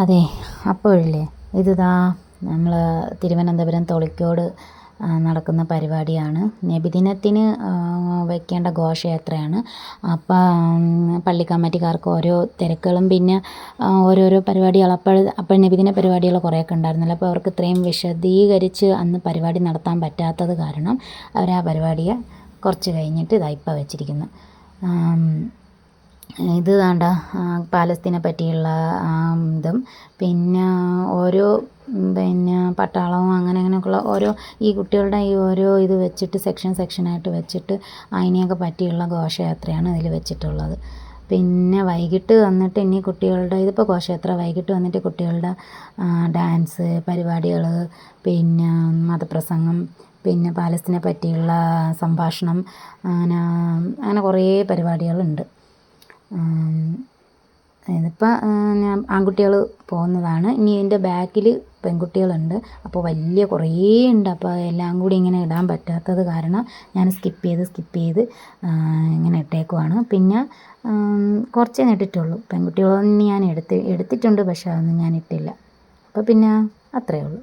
അതെ അപ്പോഴില്ലേ? ഇതുതാ നമ്മൾ തിരുവനന്തപുരം തൊളിക്കോട് നടക്കുന്ന പരിപാടിയാണ്. നബിദിനത്തിന് വയ്ക്കേണ്ട ഘോഷയാത്രയാണ് അപ്പം പള്ളി കമ്മിറ്റിക്കാർക്ക് ഓരോ തിരക്കുകളും പിന്നെ ഓരോരോ പരിപാടികൾ അപ്പോൾ അപ്പോൾ നബിദിന പരിപാടികൾ കുറേയൊക്കെ ഉണ്ടായിരുന്നല്ലോ. അപ്പോൾ അവർക്ക് ഇത്രയും വിശദീകരിച്ച് അന്ന് പരിപാടി നടത്താൻ പറ്റാത്തത് കാരണം അവർ ആ പരിപാടിയെ കുറച്ച് കഴിഞ്ഞിട്ട് ഇതായിപ്പോൾ വെച്ചിരിക്കുന്നു. ഇത് വേണ്ട പാലസ്തീനെ പറ്റിയുള്ള ഇതും. പിന്നെ ഓരോ പിന്നെ പട്ടാളവും അങ്ങനെ അങ്ങനെയൊക്കെയുള്ള ഓരോ ഈ കുട്ടികളുടെ ഈ ഓരോ ഇത് വെച്ചിട്ട് സെക്ഷൻ സെക്ഷനായിട്ട് വെച്ചിട്ട് അതിനെയൊക്കെ പറ്റിയുള്ള ഘോഷയാത്രയാണ് അതിൽ വെച്ചിട്ടുള്ളത്. പിന്നെ വൈകിട്ട് വന്നിട്ട് ഇനി കുട്ടികളുടെ ഇതിപ്പോൾ ഘോഷയാത്ര. വൈകിട്ട് വന്നിട്ട് കുട്ടികളുടെ ഡാൻസ് പരിപാടികൾ പിന്നെ മതപ്രസംഗം പിന്നെ പാലസ്തീനെ പറ്റിയുള്ള സംഭാഷണം അങ്ങനെ അങ്ങനെ കുറേ പരിപാടികളുണ്ട്. ഇതിപ്പോൾ ഞാൻ ആൺകുട്ടികൾ പോകുന്നതാണ്. ഇനി ഇതിന്റെ ബാക്കിൽ പെൺകുട്ടികളുണ്ട്. അപ്പോൾ വലിയ കുറേ ഉണ്ട്. അപ്പോൾ എല്ലാം കൂടി ഇങ്ങനെ ഇടാൻ പറ്റാത്തത് കാരണം ഞാൻ സ്കിപ്പ് ചെയ്ത് സ്കിപ്പ് ചെയ്ത് ഇങ്ങനെ ഇട്ടേക്കുവാണ്. പിന്നെ കുറച്ചേ ഇട്ടിട്ടുള്ളൂ. പെൺകുട്ടികളൊന്നും ഞാൻ എടുത്ത് എടുത്തിട്ടുണ്ട് പക്ഷേ അതൊന്നും ഞാൻ ഇട്ടില്ല. അപ്പോൾ പിന്നെ അത്രയേ ഉള്ളൂ.